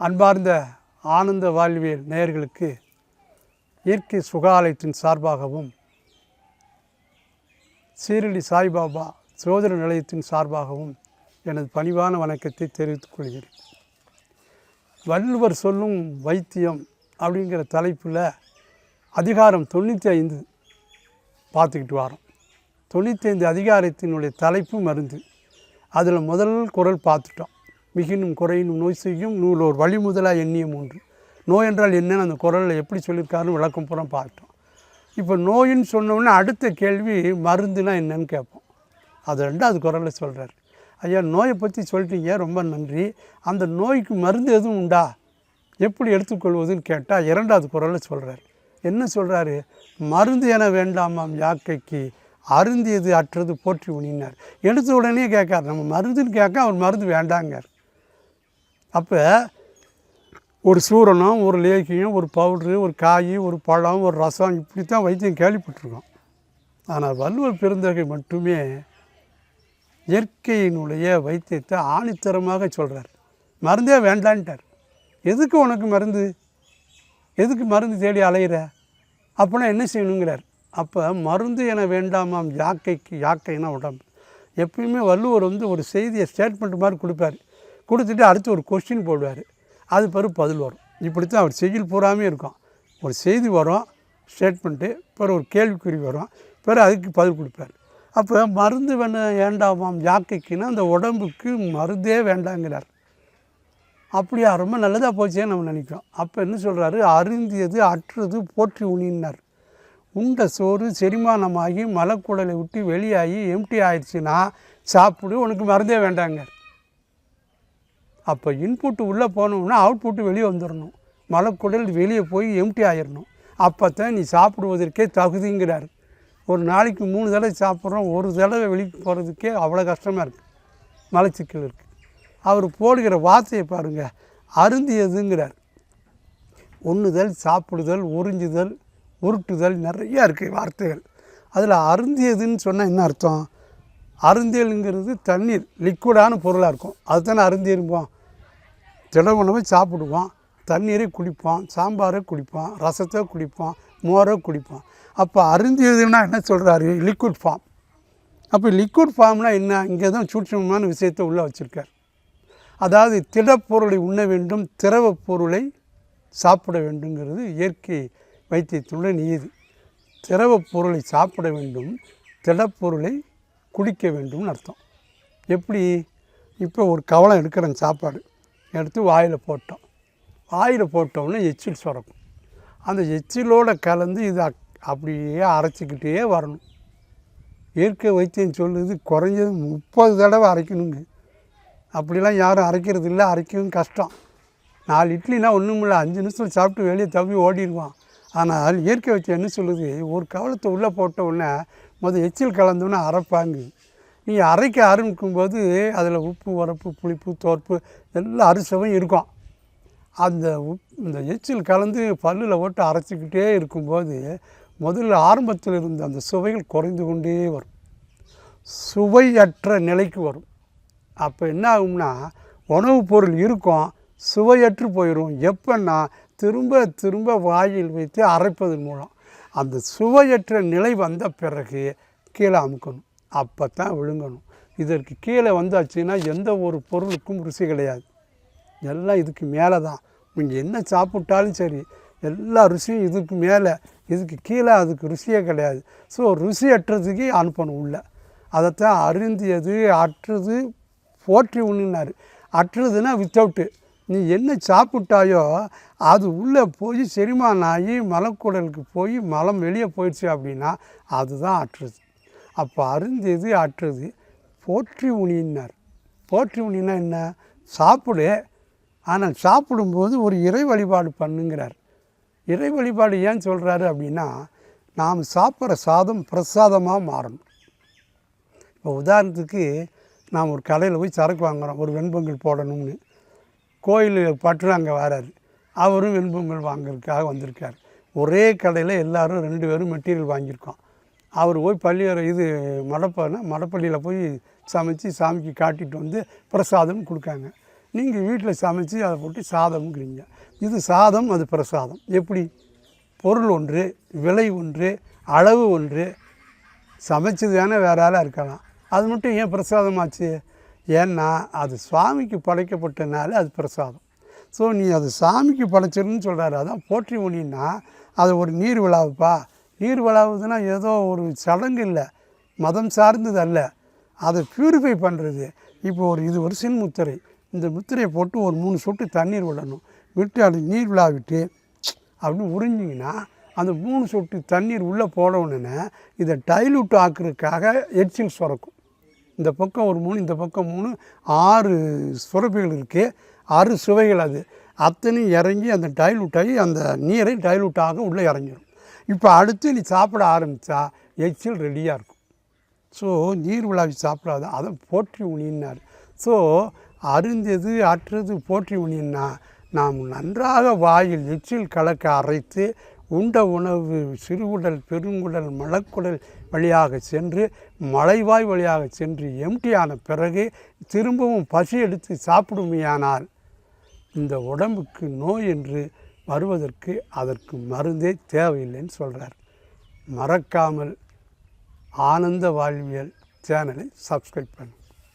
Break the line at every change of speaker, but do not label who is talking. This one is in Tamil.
அன்பார்ந்த ஆனந்த வாழ்வியல் நேயர்களுக்கு இயற்கை சுகாலயத்தின் சார்பாகவும் சீரடி சாய்பாபா சோதர நிலையத்தின் சார்பாகவும் எனது பணிவான வணக்கத்தை தெரிவித்துக் கொள்கிறேன். வள்ளுவர் சொல்லும் வைத்தியம் அப்படிங்கிற தலைப்பில் அதிகாரம் தொண்ணூற்றி ஐந்து பார்த்துக்கிட்டு வரோம். தொண்ணூற்றி ஐந்து அதிகாரத்தினுடைய தலைப்பு மருந்து. அதில் முதல் குரல் பார்த்துட்டோம். மிகினும் குறையினும் நோய் செய்யும் நூலோர் வழி முதலாக எண்ணியம் மூன்று. நோய் என்றால் என்னன்னு அந்த குரலில் எப்படி சொல்லியிருக்காருன்னு விளக்கம் பூரா பார்த்தோம். இப்போ நோயின்னு சொன்னோன்னே அடுத்த கேள்வி மருந்துனா என்னன்னு கேட்போம். அது ரெண்டாவது குரலில் சொல்கிறார் ஐயா நோயை பற்றி சொல்லிட்டீங்க ரொம்ப நன்றி. அந்த நோய்க்கு மருந்து எதுவும் உண்டா? எப்படி எடுத்துக்கொள்வதுன்னு கேட்டால் இரண்டாவது குரலில் சொல்கிறார் என்ன சொல்கிறாரு மருந்து என வேண்டாமாம் யாக்கைக்கு அருந்தியது அற்றது போற்றி உணினார். எடுத்த உடனே கேட்கார் நம்ம மருந்துன்னு கேட்க அவர் மருந்து வேண்டாங்கார். அப்போ ஒரு சூரணம் ஒரு லேகியம் ஒரு பவுட்ரு ஒரு காய் ஒரு பழம் ஒரு ரசம் இப்படி தான் வைத்தியம் கேள்விப்பட்டிருக்கோம். ஆனால் வள்ளுவர் பெருந்தகை மட்டுமே இயற்கையினுடைய வைத்தியத்தை ஆணித்தரமாக சொல்கிறார் மருந்தே வேண்டான்ட்டார். எதுக்கு உனக்கு மருந்து? எதுக்கு மருந்து தேடி அலையிற? அப்போனா என்ன செய்யணுங்கிறார். அப்போ மருந்து என வேண்டாமாம் யாக்கைக்கு யாக்கைனா உடம்பு. எப்பயுமே வள்ளுவர் வந்து ஒரு செய்தியை ஸ்டேட்மெண்ட் மாதிரி கொடுப்பார். கொடுத்துட்டு அடுத்து ஒரு கொஸ்டின் போடுவார். அது பிறகு பதில் வரும். இப்படி தான் அவர் செய்யுள் பூராமே இருக்கும் ஒரு செய்தி வரும் ஸ்டேட்மெண்ட்டு பிறகு ஒரு கேள்விக்குறி வரும் பிறகு அதுக்கு பதில் கொடுப்பார். அப்போ மருந்து வேணும் வேண்டாமாம் யாக்கைக்குன்னா அந்த உடம்புக்கு மருந்தே வேண்டாங்கிறார். அப்படியா ரொம்ப நல்லதாக போச்சேன்னு நம்ம நினைக்கிறோம். அப்போ என்ன சொல்கிறாரு அருந்தியது அற்றது போற்றி உணினார் உண்ட சோறு செரிமானமாகி மலக்குடலை விட்டு வெளியாகி எம்டி ஆயிடுச்சுன்னா சாப்பிடு உனக்கு மருந்தே வேண்டாங்க. அப்போ இன்புட்டு உள்ளே போனோம்னா அவுட்புட்டு வெளியே வந்துடணும். மலக்குடல் வெளியே போய் எம்டி ஆயிடணும். அப்போ தான் நீ சாப்பிடுவதற்கே தகுதிங்கிறார். ஒரு நாளைக்கு மூணு தடவை சாப்பிட்றோம் ஒரு தடவை வெளியே போகிறதுக்கே அவ்வளோ கஷ்டமாக இருக்குது மலச்சிக்கல் இருக்குது அவர் போடுகிற வார்த்தையை பாருங்கள் அருந்தியதுங்கிறார். உண்ணுதல் சாப்பிடுதல் உறிஞ்சுதல் உருட்டுதல் நிறையா இருக்குது வார்த்தைகள். அதில் அருந்தியதுன்னு சொன்னால் என்ன அர்த்தம்? அருந்தியலுங்கிறது தண்ணீர் லிக்விடான பொருளாக இருக்கும். அதுதானே அருந்தியிருப்போம் திட உணவை சாப்பிடுவோம் தண்ணீரை குடிப்போம் சாம்பாரை குடிப்போம் ரசத்தை குடிப்போம் மோரை குடிப்போம் அப்போ அருந்தியதுன்னா என்ன சொல்கிறாரு லிக்விட் ஃபார்ம் அப்போ லிக்விட் ஃபார்ம்னா என்ன? இங்கே தான் சூட்சமமான விஷயத்தை உள்ளே வச்சுருக்கார். அதாவது திடப்பொருளை உண்ண வேண்டும் திரவ பொருளை சாப்பிட வேண்டுங்கிறது இயற்கை வைத்தியத்துடன் நீதி. திரவ பொருளை சாப்பிட வேண்டும் திடப்பொருளை குடிக்க வேண்டும்னு அர்த்தம். எப்படி? இப்போ ஒரு கவலம் எடுக்கிறேன் சாப்பாடு. எடுத்து வாயில் போட்டோம். வாயில் போட்டோம்னா எச்சில் சுரக்கும். அந்த எச்சிலோட கலந்து இது அக்- அப்படியே அரைச்சிக்கிட்டே வரணும். இயற்கை வைத்தியம் சொல்லுது குறைஞ்சது முப்பது தடவை அரைக்கணுங்க. அப்படிலாம் யாரும் அரைக்கிறது இல்லை அரைக்கவும் கஷ்டம். நாலு இட்லினா ஒன்றும் இல்லை அஞ்சு நிமிஷம் சாப்பிட்டு வெளியே தப்பி ஓடிடுவான். ஆனால் இயற்கை வச்சு என்ன சொல்லுது? ஒரு கவலத்தை உள்ளே போட்ட உடனே முதல் எச்சில் கலந்தோன்னே அரைப்பாங்க. நீ அரைக்க ஆரம்பிக்கும்போது அதில் உப்பு உரப்பு புளிப்பு தோற்பு எல்லா அரிசவும் இருக்கும். அந்த உப் இந்த எச்சில் கலந்து பல்லில் போட்டு அரைச்சிக்கிட்டே இருக்கும்போது முதல்ல ஆரம்பத்தில் இருந்த அந்த சுவைகள் குறைந்து கொண்டே வரும். சுவையற்ற நிலைக்கு வரும். அப்போ என்ன ஆகும்னா உணவுப் பொருள் இருக்கும் சுவையற்று போயிடும் எப்பன்னா திரும்ப திரும்ப வாயில் வைத்து அரைப்பதன் மூலம் அந்த சுவையற்ற நிலை வந்த பிறகு கீழே அமுக்கணும். அப்போ தான் விழுங்கணும். இதற்கு கீழே வந்தாச்சுன்னா எந்த ஒரு பொருளுக்கும் ருசி கிடையாது. எல்லாம் இதுக்கு மேலே தான் நீங்கள் என்ன சாப்பிட்டாலும் சரி எல்லா ருசியும் இதுக்கு மேலே. இதுக்கு கீழே அதுக்கு ருசியே கிடையாது. ஸோ ருசி ருசியற்றதுக்கு அனுப்பணும் உள்ள. அதைத்தான் அருந்தியது அற்றது போற்றி உண்ணினார். அற்றுதுன்னா வித்தவுட்டு நீ என்ன சாப்பிட்டாயோ அது உள்ளே போய் செரிமானம் ஆகி மலக்குடலுக்கு போய் மலம் வெளியே போயிடுச்சு அப்படின்னா அதுதான் அற்றுது. அப்போ அருந்தியது ஆற்றுது போற்றி உணினார் போற்றி உணினா என்ன? சாப்பிடு. ஆனால் சாப்பிடும்போது ஒரு இறை வழிபாடு பண்ணுங்கிறார். இறை வழிபாடு ஏன் சொல்கிறாரு அப்படின்னா நாம் சாப்பிட்ற சாதம் பிரசாதமாக மாறணும். இப்போ உதாரணத்துக்கு நாம் ஒரு கடையில் போய் சரக்கு வாங்குறோம். ஒரு வெண்பொங்கல் போடணும்னு. கோயில் பற்று அங்கே வராரு. அவரும் வெண்பொங்கல் வாங்குறதுக்காக வந்திருக்கார். ஒரே கடையில் எல்லாரும் ரெண்டு பேரும் மெட்டீரியல் வாங்கியிருக்கோம். அவர் போய் பள்ளியறை இது மடப்பனா மடப்பள்ளியில் போய் சமைச்சு சாமிக்கு காட்டிட்டு வந்து பிரசாதம் கொடுக்காங்க. நீங்கள் வீட்டில் சமைச்சு அதை போட்டு சாதம்ங்கிறீங்க. இது சாதம் அது பிரசாதம். எப்படி? பொருள் ஒன்று விலை ஒன்று அளவு ஒன்று. சமைச்சது வேணால் வேற ஆளாக இருக்கலாம். அது மட்டும் ஏன் பிரசாதமாச்சு? ஏன்னா அது சுவாமிக்கு படைக்கப்பட்டனால அது பிரசாதம். ஸோ நீ அது சாமிக்கு படைச்சிருன்னு சொல்கிறாரு அதான் போற்றி ஒன்றின்னா அது ஒரு நீர் விழாவுப்பா. நீர் விழாவுதுன்னா ஏதோ ஒரு சடங்கு இல்லை. மதம் சார்ந்தது அல்ல. அதை ப்யூரிஃபை பண்ணுறது இப்போ ஒரு இது ஒரு சின் முத்திரை. இந்த முத்திரையை போட்டு ஒரு மூணு சொட்டு தண்ணீர் விடணும். விட்டு அது நீர் விழாவிட்டு அப்படின்னு உறிஞ்சிங்கன்னா அந்த மூணு சொட்டு தண்ணீர் உள்ளே போடணுன்னு இதை டைலூட் ஆக்குறதுக்காக எச்சில் சுரக்கும். இந்த பக்கம் ஒரு மூணு இந்த பக்கம் மூணு ஆறு சுரப்பிகள் இருக்குது ஆறு சுவைகள் அது. அத்தனையும் இறங்கி அந்த டைலூட் ஆகி அந்த நீரை டைலூட் ஆக உள்ளே இறங்கிடும் இப்போ அடுத்து நீ சாப்பிட ஆரம்பித்தா எச்சில் ரெடியாக இருக்கும். ஸோ நீர் விழாவி சாப்பிடாத அதை போற்றி உணின்னார் ஸோ அருந்தது அற்றது போற்றி உணின்னா நாம் நன்றாக வாயில் எச்சில் கலக்க அரைத்து உண்ட உணவு சிறுகுடல் பெருங்குடல் மலக்குடல் வழியாக சென்று மலைவாய் வழியாக சென்று எம்டியான பிறகு திரும்பவும் பசி எடுத்து சாப்பிடுமையானால் இந்த உடம்புக்கு நோய் என்று வருவதற்கு அதற்கு மருந்தே தேவையில்லைன்னு சொல்கிறார் மறக்காமல் ஆனந்த வாழ்வியல் சேனலை சப்ஸ்கிரைப் பண்ணும்